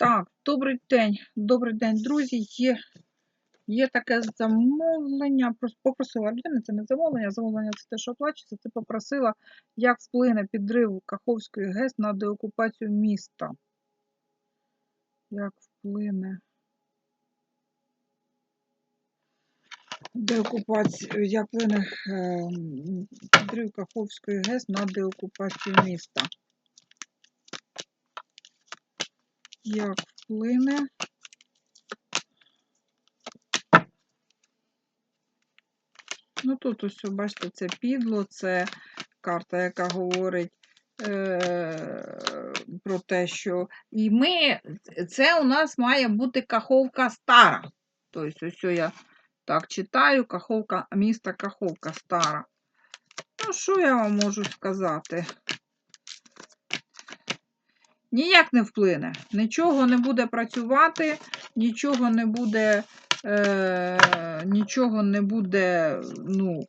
Так, добрий день, добрий день, друзі. Є, є таке замовлення. Попросила людина, це не замовлення, замовлення це те, що оплачується. Це попросила, як вплине підрив Каховської ГЕС на деокупацію міста. Як вплине деокупацію, як вплине е, підрив Каховської ГЕС на деокупацію міста. Як вплине Ну тут ось, бачите, це підло, це карта, яка говорить е, про те, що і ми, це у нас має бути Каховка стара. Тобто, ось я так читаю, Каховка, міста Каховка стара. Ну, що я вам можу сказати? Ніяк не вплине. Нічого не буде працювати, нічого не буде, е, нічого не буде, ну,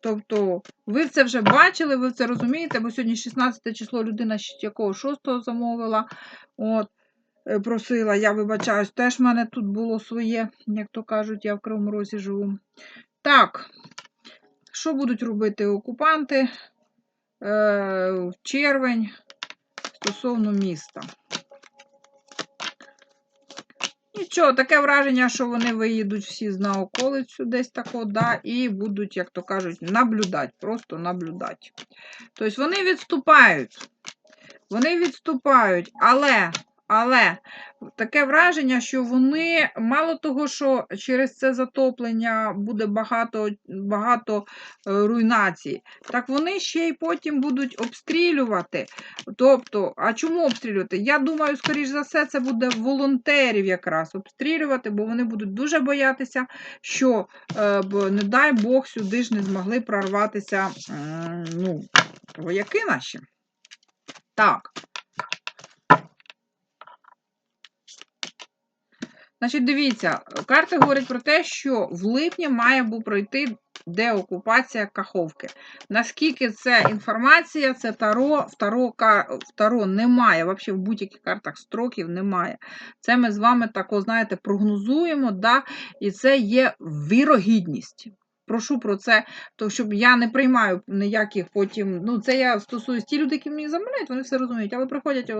тобто, ви це вже бачили, ви це розумієте, бо сьогодні 16 число людина якого 6 замовила, от, е, просила, я вибачаюсь, теж в мене тут було своє, як то кажуть, я в Кривому Розі живу. Так, що будуть робити окупанти е, червень стосовно міста? Нічого, таке враження, що вони виїдуть всі на околицю десь тако, да, і будуть, як то кажуть, наблюдати, просто наблюдати. Тобто вони відступають. Вони відступають, але, але таке враження, що вони, мало того, що через це затоплення буде багато, багато е, руйнацій, так вони ще й потім будуть обстрілювати. Тобто, а чому обстрілювати? Я думаю, скоріш за все, це буде волонтерів якраз обстрілювати, бо вони будуть дуже боятися, що, е, не дай Бог, сюди ж не змогли прорватися ну, вояки наші. Так. Значить, дивіться, карти говорять про те, що в липні має був пройти деокупація Каховки. Наскільки це інформація, це таро, в таро, в таро немає, взагалі в будь-яких картах строків немає. Це ми з вами так, знаєте, прогнозуємо, да? і це є вірогідність. Прошу про це, то щоб я не приймаю ніяких потім. Ну, це я стосуюсь ті люди, які мені замовляють, вони все розуміють, але приходять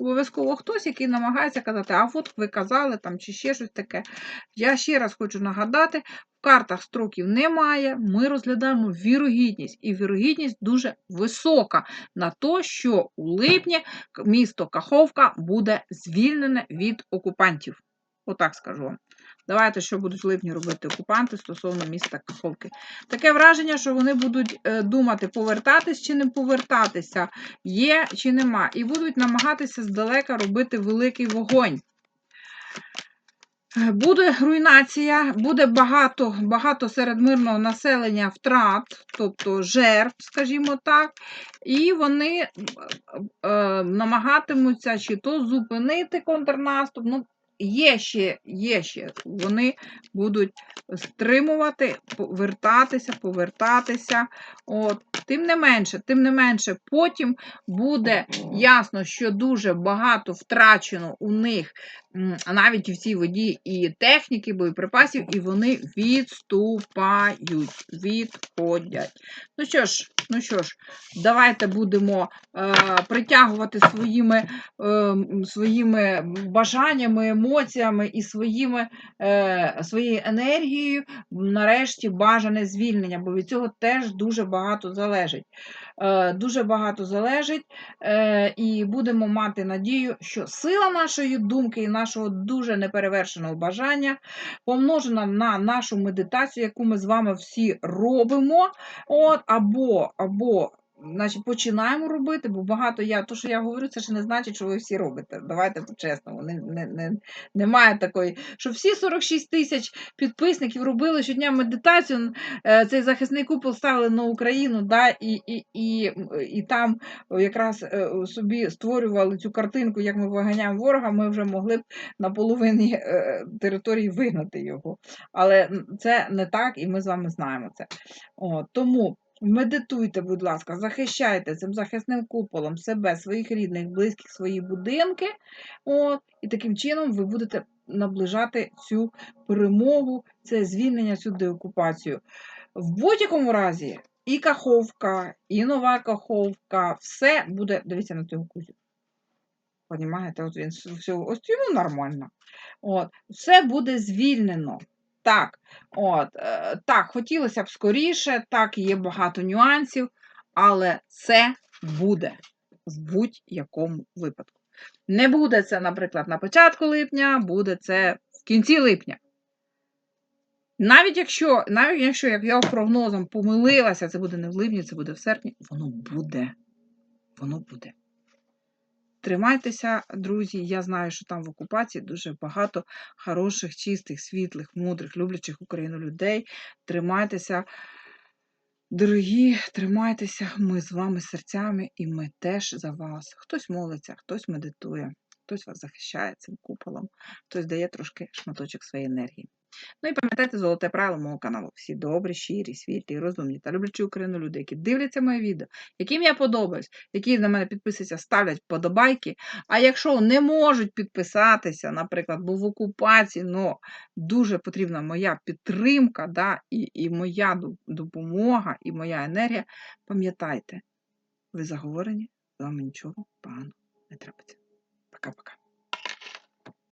обов'язково хтось, який намагається казати, а от ви казали там чи ще щось таке. Я ще раз хочу нагадати: в картах строків немає. Ми розглядаємо вірогідність, і вірогідність дуже висока на те, що у липні місто Каховка буде звільнене від окупантів. Отак скажу вам. Давайте, що будуть в липні робити окупанти стосовно міста Каховки. Таке враження, що вони будуть е, думати, повертатись чи не повертатися, є чи нема, і будуть намагатися здалека робити великий вогонь. Буде руйнація, буде багато, багато серед мирного населення втрат, тобто жертв, скажімо так, і вони е, е, намагатимуться чи то зупинити контрнаступ. Ну, є ще, є ще, вони будуть стримувати, повертатися, повертатися. От. Тим не менше, тим не менше, потім буде ясно, що дуже багато втрачено у них навіть в цій воді і техніки, боєприпасів, і вони відступають, відходять. Ну що ж, ну що ж, давайте будемо е, притягувати своїми, е, своїми бажаннями, емоціями і своїми, е, своєю енергією, нарешті, бажане звільнення, бо від цього теж дуже багато залежить. Е, дуже багато залежить, е, і будемо мати надію, що сила нашої думки і нашого дуже неперевершеного бажання помножена на нашу медитацію, яку ми з вами всі робимо. От, або, або значить, починаємо робити, бо багато я, то, що я говорю, це ж не значить, що ви всі робите. Давайте по-чесному. Не, не, не, немає такої, що всі 46 тисяч підписників робили щодня медитацію. е, Цей захисний купол ставили на Україну, да, і, і, і, і там якраз е, собі створювали цю картинку, як ми виганяємо ворога, ми вже могли б на половині е, території вигнати його. Але це не так, і ми з вами знаємо це. О, тому Медитуйте, будь ласка, захищайте цим захисним куполом себе, своїх рідних, близьких, свої будинки. От, і таким чином ви будете наближати цю перемогу, це звільнення, цю деокупацію. В будь-якому разі, і каховка, і нова каховка, все буде. Дивіться на цього кузю. Понімаєте, от він всього, ось йому нормально. От, все буде звільнено. Так, от, е, так, хотілося б скоріше, так, є багато нюансів, але це буде в будь-якому випадку. Не буде це, наприклад, на початку липня, буде це в кінці липня. Навіть якщо, навіть якщо, як я прогнозом помилилася, це буде не в липні, це буде в серпні, воно буде. Воно буде. Тримайтеся, друзі. Я знаю, що там в окупації дуже багато хороших, чистих, світлих, мудрих, люблячих Україну людей. Тримайтеся, дорогі, тримайтеся, ми з вами серцями, і ми теж за вас. Хтось молиться, хтось медитує, хтось вас захищає цим куполом, хтось дає трошки шматочок своєї енергії. Ну і пам'ятайте золоте правило мого каналу. Всі добрі, щирі, світлі, розумні та люблячі Україну люди, які дивляться моє відео, яким я подобаюсь, які на мене підписуються, ставлять вподобайки. А якщо не можуть підписатися, наприклад, бо в окупації, но дуже потрібна моя підтримка, да, і, і моя допомога, і моя енергія, пам'ятайте, ви заговорені, з вами нічого поганого не трапиться. Пока-пока.